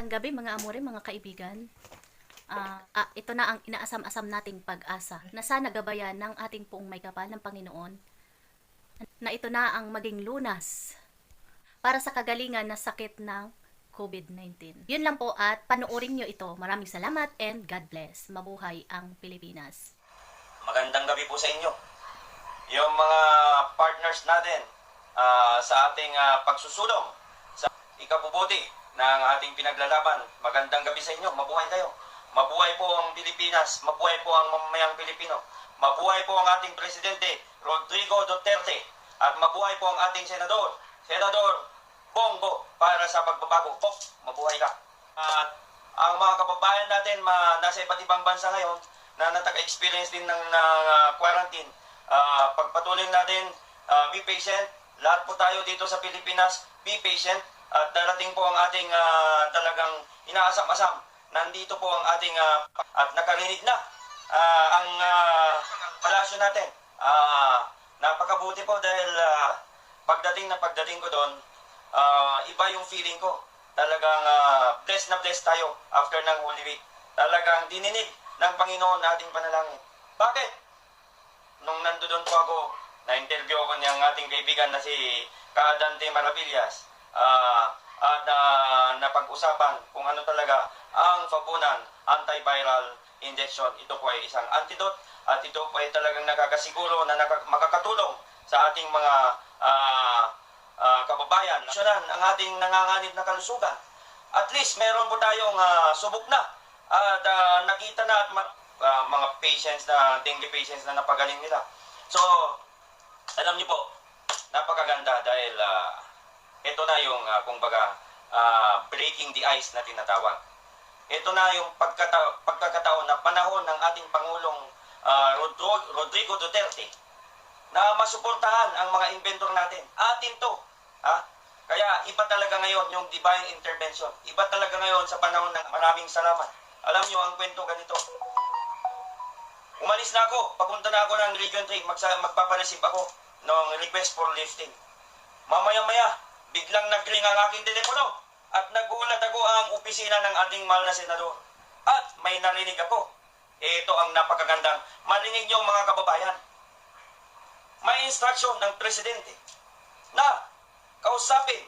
Magandang gabi mga amore, mga kaibigan. Ah, ah, ito na ang inaasam-asam nating pag-asa na sana gabayan ng ating poong may kapal ng Panginoon na ito na ang maging lunas para sa kagalingan na sakit ng COVID-19. Yun lang po at panoorin nyo ito. Maraming salamat and God bless. Mabuhay ang Pilipinas. Magandang gabi po sa inyo. Yung mga partners natin ah, sa ating ah, pagsusulong sa ikabubuti ng ating pinaglalaban. Magandang gabi sa inyo. Mabuhay kayo. Mabuhay po ang Pilipinas. Mabuhay po ang mamamayang Pilipino. Mabuhay po ang ating Presidente Rodrigo Duterte. At mabuhay po ang ating Senador, Senador Bongo para sa pagbabago. Po, mabuhay ka. At ang mga kababayan natin ma, nasa iba't ibang bansa ngayon na nataka-experience din ng na, quarantine. Ah, pagpatuloy natin, ah, be patient. Lahat po tayo dito sa Pilipinas, be patient. At darating po ang ating ah, talagang inaasam-asam. Nandito po ang ating ah, at nakarinig na ah, ang ah, palasyo natin. Ah, napakabuti po dahil ah, pagdating na pagdating ko doon, ah, iba yung feeling ko. Talagang ah, blessed na blessed tayo after ng Holy Week. Talagang dininig ng Panginoon ating panalangin. Bakit? Nung nandoon po ako, na-interview ako niyang ating kaibigan na si Kaadante Maravillas. Ah, at ah, napag-usapan kung ano talaga ang fabunan antiviral injection. Ito po ay isang antidote at ito po ay talagang nakakasiguro na naka- makakatulong sa ating mga ah, ah, kababayan. Aksyonan ang ating nanganganib na kalusugan. At least meron po tayong ah, subok na at ah, nakita na at ah, mga patients na dengue patients na napagaling nila. So, alam niyo po, napakaganda dahil ah, ito na yung uh, kumbaga ah, breaking the ice na tinatawag. Ito na yung pagkata- pagkakataon na panahon ng ating Pangulong ah, Rodro- Rodrigo Duterte na masuportahan ang mga inventor natin. Atin to. Ha? Kaya iba talaga ngayon yung divine intervention. Iba talaga ngayon sa panahon ng maraming salamat. Alam niyo ang kwento ganito. Umalis na ako. Papunta na ako ng Region 3. Magsa, magpapareceive ako ng request for lifting. Mamaya-maya, biglang nag-ring ang aking telepono at nagulat ako ang opisina ng ating mahal na senador. At may narinig ako. Ito ang napakagandang. Marinig niyo mga kababayan. May instruction ng presidente na kausapin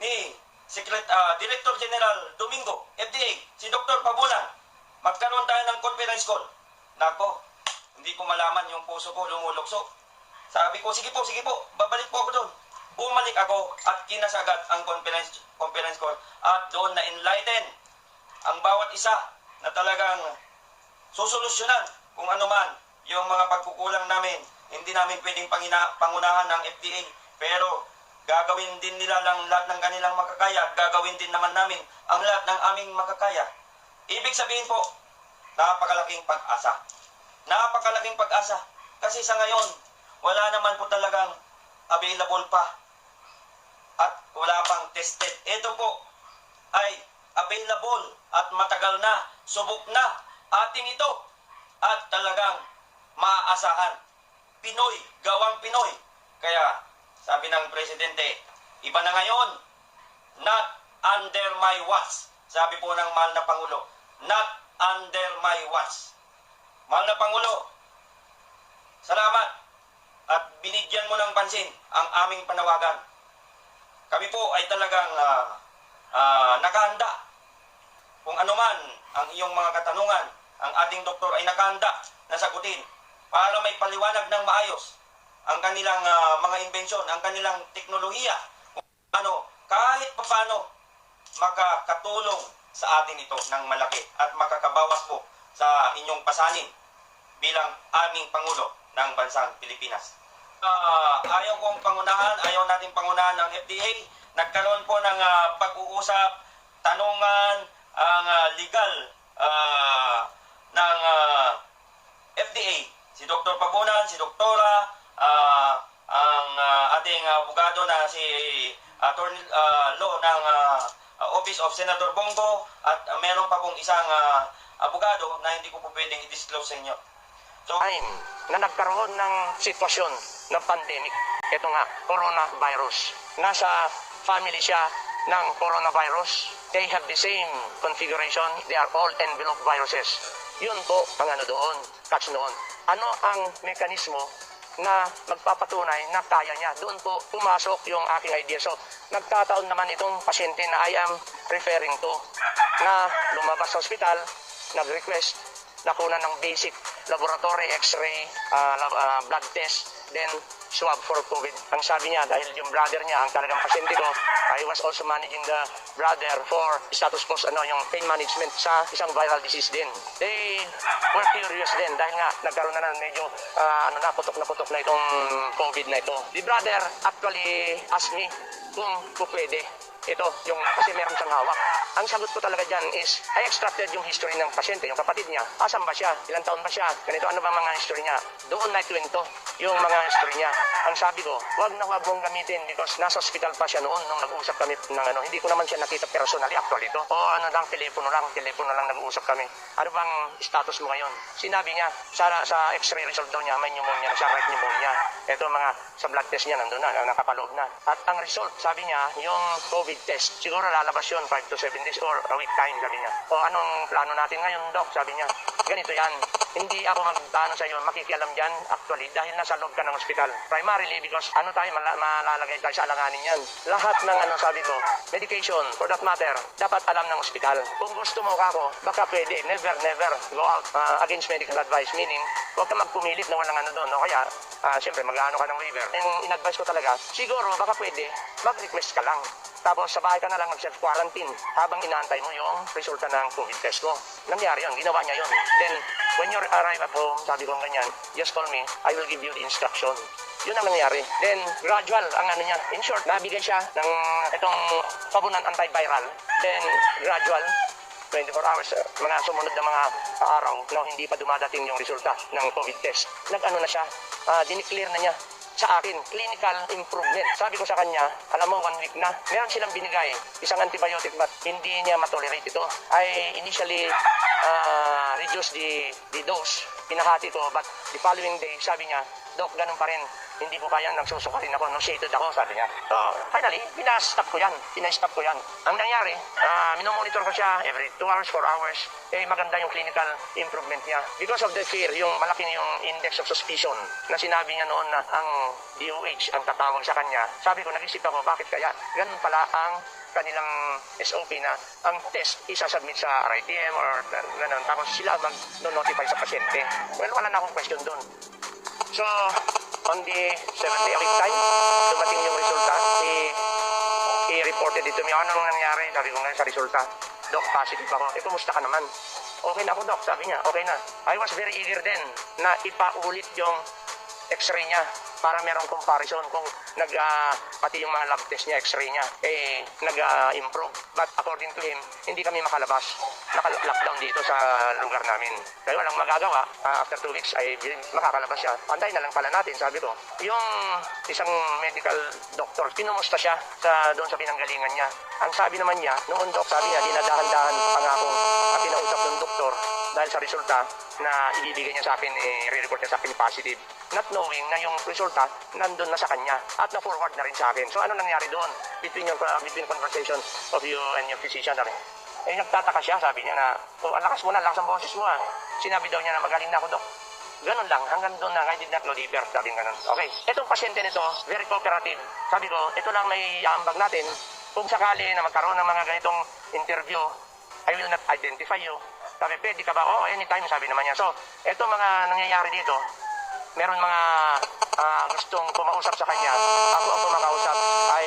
ni Secret, ah, Director General Domingo, FDA, si Dr. Pabulan. Magkaroon tayo ng conference call. Nako, hindi ko malaman yung puso ko lumulukso. Sabi ko, sige po, sige po, babalik po ako doon. Bumalik ako at kinasagad ang conference, conference call at doon na enlighten ang bawat isa na talagang susolusyonan kung ano man yung mga pagkukulang namin. Hindi namin pwedeng pangina, pangunahan ng FDA pero gagawin din nila lang lahat ng kanilang makakaya gagawin din naman namin ang lahat ng aming makakaya. Ibig sabihin po, napakalaking pag-asa. Napakalaking pag-asa. Kasi sa ngayon, wala naman po talagang available pa. At wala pang tested. Ito po ay available at matagal na, subok na ating ito. At talagang maaasahan. Pinoy, gawang Pinoy. Kaya sabi ng presidente, iba na ngayon, not under my watch. Sabi po ng mahal na Pangulo, not under my watch. Mahal na Pangulo, salamat at binigyan mo ng pansin ang aming panawagan. Kami po ay talagang ah, ah, nakahanda. Kung ano man ang iyong mga katanungan, ang ating doktor ay nakahanda na sagutin para may paliwanag ng maayos ang kanilang ah, mga imbensyon, ang kanilang teknolohiya. Kung ano, kahit paano makakatulong sa atin ito ng malaki at makakabawas po sa inyong pasanin bilang aming Pangulo ng Bansang Pilipinas. Ah, ayaw kong pangunahan, ayaw nating pangunahan ng FDA. Nagkaroon po ng ah, pag-uusap, tanungan, ang ah, legal ah, ng ah, FDA. Si Dr. Pabunan, si Doktora, ah, ang ah, ating abogado na si Attorney ah, Law ng ah, Office of Senator Bongo at ah, meron pa pong isang ah, abogado na hindi ko po pwedeng i-disclose sa inyo. Time na nagkaroon ng sitwasyon ng pandemic. Ito nga, coronavirus. Nasa family siya ng coronavirus. They have the same configuration. They are all envelope viruses. Yun po ang ano doon, catch noon. Ano ang mekanismo na magpapatunay na kaya niya. Doon po pumasok yung aking idea. So, nagkataon naman itong pasyente na I am referring to na lumabas sa ospital, nag-request, nakuna ng basic laboratory, x-ray, lab- ah, blood test, then swab for COVID. Ang sabi niya, dahil yung brother niya, ang talagang pasyente ko, I was also managing the brother for status post, ano, yung pain management sa isang viral disease din. They were curious din dahil nga nagkaroon na ng medyo ah, ano na, putok na putok na itong COVID na ito. The brother actually asked me kung kung pwede. Ito, yung kasi meron siyang hawak. Ang sagot ko talaga dyan is, I extracted yung history ng pasyente, yung kapatid niya. Asan ba siya? Ilang taon ba siya? Ganito, ano ba mga history niya? Doon na kwento yung mga history niya. Ang sabi ko, wag na wag mong gamitin because nasa hospital pa siya noon nung nag-usap kami ng ano. Hindi ko naman siya nakita personally actually ito. O ano lang, telepono lang, telepono lang nag-uusap kami. Ano bang status mo ngayon? Sinabi niya, sa, sa x-ray result daw niya, may pneumonia, sa right pneumonia. Ito mga, sa blood test niya, nandun na, nakapaloob na. At ang result, sabi niya, yung COVID test, siguro lalabas yun 5 to 7 days or a week time, sabi niya. O anong plano natin ngayon, Doc? Sabi niya, ganito yan. Hindi ako magtano sa iyo, makikialam dyan actually dahil nasa loob ka ng ospital. Primarily because ano tayo, mala- malalagay tayo sa alanganin yan. Lahat ng ano sabi ko, medication, for that matter, dapat alam ng ospital. Kung gusto mo kako, baka pwede, never, never go out uh, against medical advice. Meaning, huwag ka magpumilit na walang ano doon. No? Kaya, ah, siyempre, mag-ano ka ng waiver. Yung in-advise ko talaga, siguro, baka pwede, mag-request ka lang. Tapos sa bahay ka na lang mag-self-quarantine habang inaantay mo yung resulta ng COVID test mo. Nangyari yun, ginawa niya yun. Then, when you arrive at home, sabi ko ganyan, just call me, I will give you the instruction. Yun ang nangyari. Then, gradual ang ano niya. In short, nabigay siya ng itong pabunan antiviral. Then, gradual, 24 hours, uh, mga sumunod na mga araw na hindi pa dumadating yung resulta ng COVID test. Nag-ano na siya, uh, dineclare na niya sa akin, clinical improvement. Sabi ko sa kanya, alam mo, one week na, meron silang binigay, isang antibiotic but hindi niya matolerate ito. I initially uh, reduced the, the dose, pinahati ko, but the following day, sabi niya, Dok, ganun pa rin. Hindi ko kaya, nagsusuka rin ako, nauseated ako, sabi niya. So, finally, pinastop ko yan. Pinastop ko yan. Ang nangyari, uh, minomonitor ko siya every 2 hours, 4 hours. Eh, maganda yung clinical improvement niya. Because of the fear, yung malaki yung index of suspicion na sinabi niya noon na ang DOH ang tatawag sa kanya. Sabi ko, nag-isip ako, bakit kaya? Ganun pala ang kanilang SOP na ang test isasubmit sa RITM or ganun. Tapos sila mag-notify sa pasyente. Well, wala na akong question doon. So, on the seventh day week time, dumating yung resulta. I, i-reported it to me. Ano nang nangyari? Sabi ko ngayon sa resulta. Doc, positive ako. Eh, kumusta ka naman? Okay na ako, Doc. Sabi niya, okay na. I was very eager then na ipaulit yung x-ray niya para merong comparison kung nag ah, pati yung mga lab test niya, x-ray niya, eh nag-improve. But according to him, hindi kami makalabas. Naka-lockdown dito sa lugar namin. Kaya walang magagawa. Ah, after two weeks, ay makakalabas siya. Pantay na lang pala natin, sabi ko. Yung isang medical doctor, pinumusta siya sa, doon sa pinanggalingan niya. Ang sabi naman niya, noon doc, sabi niya, dinadahan-dahan pa nga akong ah, kinausap ng doktor dahil sa resulta na ibibigay niya sa akin, eh, re-report niya sa akin positive. Not knowing na yung resulta nandun na sa kanya at na-forward na rin sa akin. So ano nangyari doon between your uh, between conversation of you and your physician? Ano? Eh nagtataka siya, sabi niya na, oh, ang mo na, lakas ang boses mo ah. Sinabi daw niya na magaling na ako, Dok. Ganun lang, hanggang doon na, I did not go deeper, sabi nga ganun. Okay, itong pasyente nito, very cooperative. Sabi ko, ito lang may aambag natin. Kung sakali na magkaroon ng mga ganitong interview, I will not identify you. Sabi, pwede ka ba? Oo, anytime, sabi naman niya. So, ito mga nangyayari dito, meron mga ah, gustong kumausap sa kanya. Ako ang kumakausap, I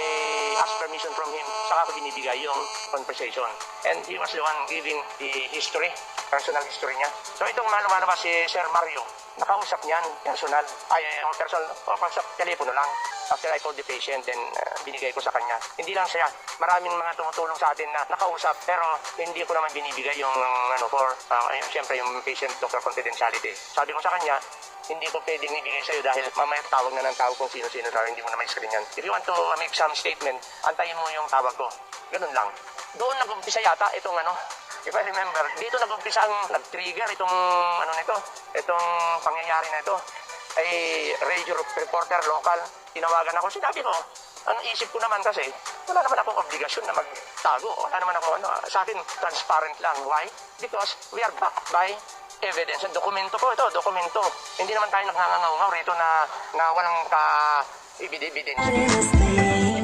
ask permission from him. Saka ako binibigay yung conversation. And he was the one giving the history, personal history niya. So itong lumalabas si Sir Mario, nakausap niyan, personal. Ay, ang personal, o sa telepono lang. After I called the patient, then uh, binigay ko sa kanya. Hindi lang siya, maraming mga tumutulong sa atin na nakausap, pero hindi ko naman binibigay yung, ano, for, uh, siyempre, yung patient doctor confidentiality. Sabi ko sa kanya, hindi ko pwedeng ibigay sa'yo dahil mamaya tawag na ng tao kung sino-sino tayo, hindi mo na may screen yan. If you want to make some statement, antayin mo yung tawag ko. Ganun lang. Doon nag-umpisa yata itong ano, if I remember, dito nag-umpisa ang nag-trigger itong ano nito, itong pangyayari na ito. Ay radio reporter local, tinawagan ako. Sinabi ko, ang isip ko naman kasi, Wala naman akong obligasyon na magtago. Wala naman ako, ano, sa akin, transparent lang. Why? Because we are backed by evidence. And dokumento po ito, dokumento. Hindi naman tayo nagngangangaw rito na, na walang ka evidence. Staying alone.